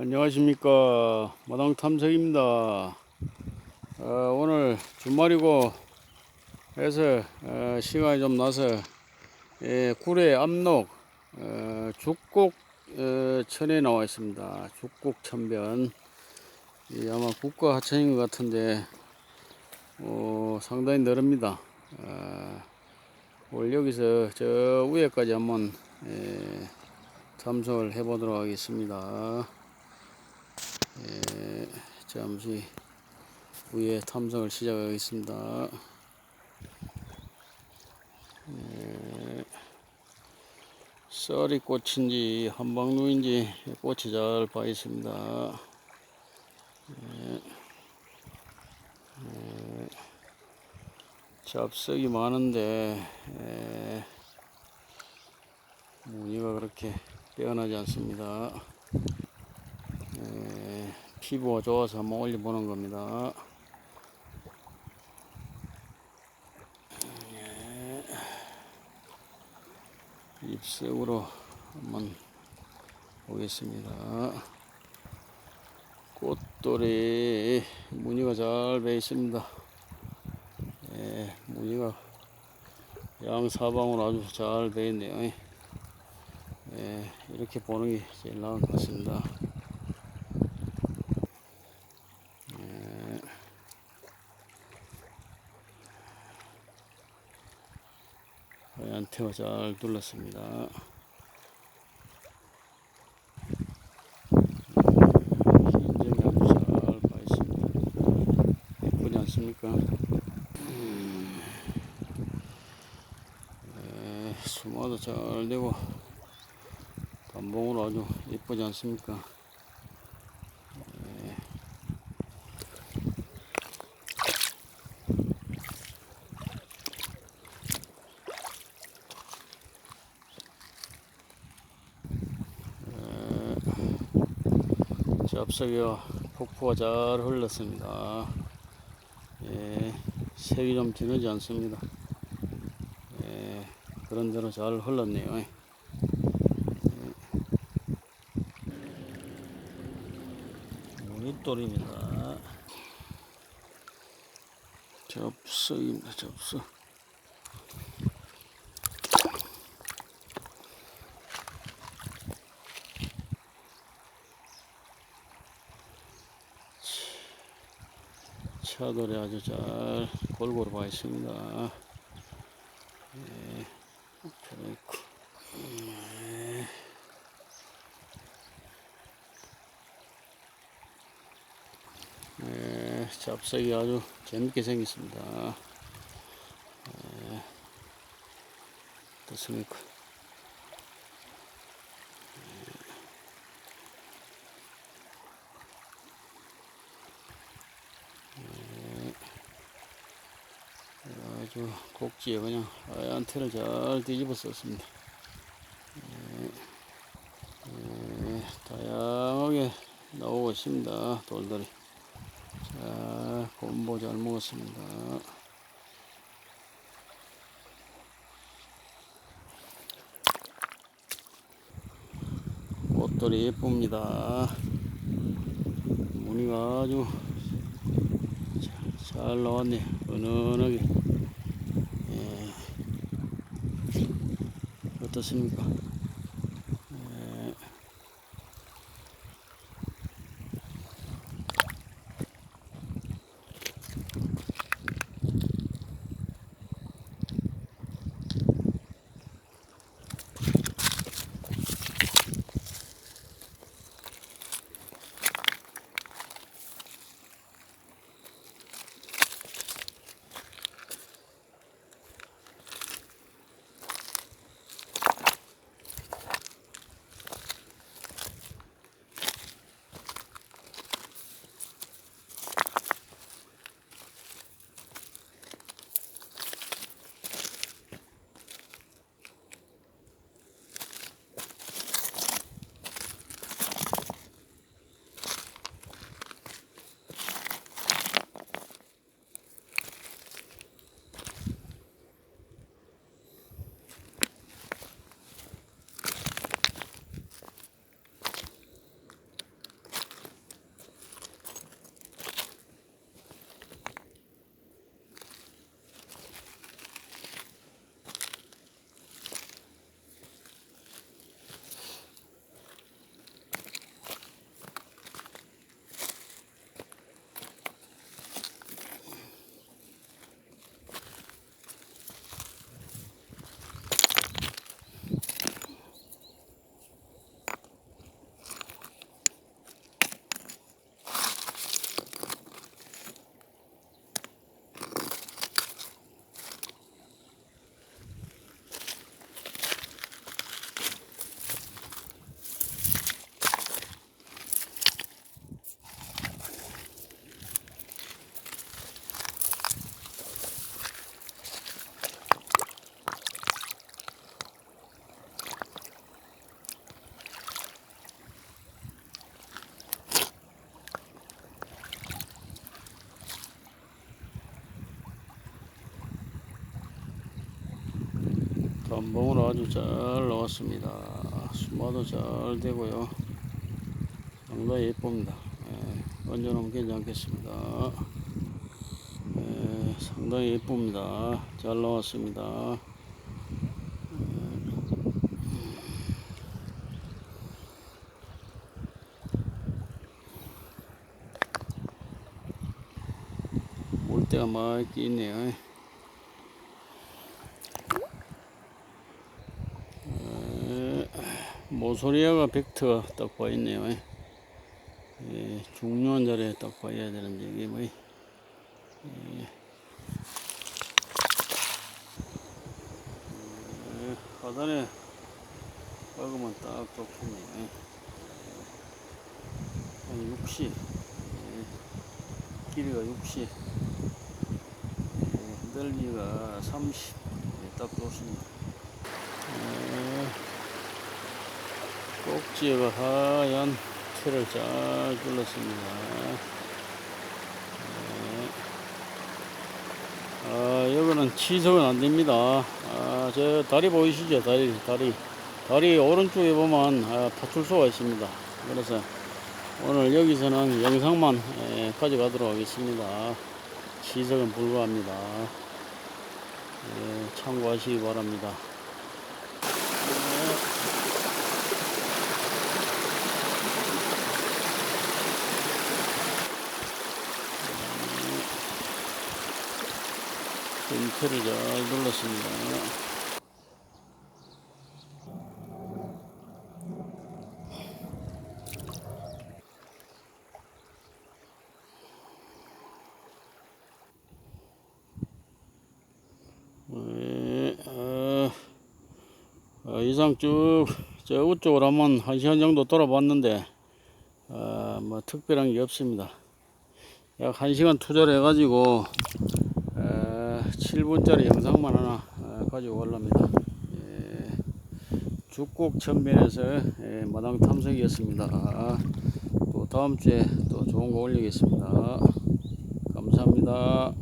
안녕하십니까 마당 탐색입니다. 어, 오늘 주말이고 해서 어, 시간이 좀 나서 예, 구례 압록 어, 죽곡 어, 천에 나와 있습니다. 죽곡 천변 이 아마 국가 하천인 것 같은데 어, 상당히 넓습니다. 어, 오늘 여기서 저 위에까지 한번 예, 탐색을 해 보도록 하겠습니다. 예, 잠시 후에 탐색을 시작하겠습니다. 예, 썰이 꽃인지 한방루인지 꽃이 잘 봐 있습니다. 예, 예, 잡석이 많은데 예, 무늬가 그렇게 빼어나지 않습니다. 예, 피부가 좋아서 한번 올려보는 겁니다. 예, 입색으로 한번 보겠습니다. 꽃돌이 무늬가 잘 배 있습니다. 예, 무늬가 양 사방으로 아주 잘 배 있네요. 예, 이렇게 보는 게 제일 나은 것 같습니다. 태가 잘 둘렀습니다. 인정이 아주 잘봐 있습니다. 예쁘지 않습니까? 음. 예, 수마도 잘 되고 단봉으로 아주 예쁘지 않습니까? 잡석이와 폭포가 잘 흘렀습니다. 예, 색이 좀 진하지 않습니다. 예, 그런 대로 잘 흘렀네요. 예. 무늬돌입니다. 접석입니다. 접석. 차돌이 아주 잘 골고루 봐 있습니다. 예. 예. 예, 잡석이 아주 재밌게 생겼습니다. 예, 어떻습니 까? 아주 꼭지에 그냥 하얀 테를 잘 뒤집어 썼습니다. 예, 예, 다양하게 나오고 있습니다. 돌들이. 자, 곰보 잘 먹었습니다. 꽃들이 예쁩니다. 무늬가 아주 자- 잘 나왔네. 은은하게. 어떻습니까? 깜봉으로 아주 잘 나왔습니다. 수마도 잘 되고요. 상당히 예쁩니다. 예, 얹어놓으면 괜찮겠습니다. 예, 상당히 예쁩니다. 잘 나왔습니다. 물때가 많이 있네요. 에, 모소리아가 벡터 딱 보이네요. 예, 중요한 자리에 딱 봐야 되는데 이게 뭐 예. 예, 하단에 박으면 딱 좋겠네요. 한 60, 예, 길이가 60, 예, 넓이가 30, 예, 딱 좋습니다. 예, 꼭지가 하얀 틀을 잘 둘렀습니다. 네. 아, 여기는 취석은 안 됩니다. 아, 저 다리 보이시죠? 다리, 다리. 다리 오른쪽에 보면 아, 파출소가 있습니다. 그래서 오늘 여기서는 영상만 예, 가져가도록 하겠습니다. 취석은 불가합니다. 예, 참고하시기 바랍니다. 인테를 잘 눌렀습니다. 네, 어, 어, 이상 쭉, 저 우쪽으로 한번 한 시간 정도 돌아봤는데, 어, 뭐 특별한 게 없습니다. 약한 시간 투자를 해가지고, 어, 7분짜리 영상만 하나 어, 가지고 올랍니다. 예, 죽곡 천면에서 예, 마당 탐색이었습니다. 또 다음 주에 또 좋은 거 올리겠습니다. 감사합니다.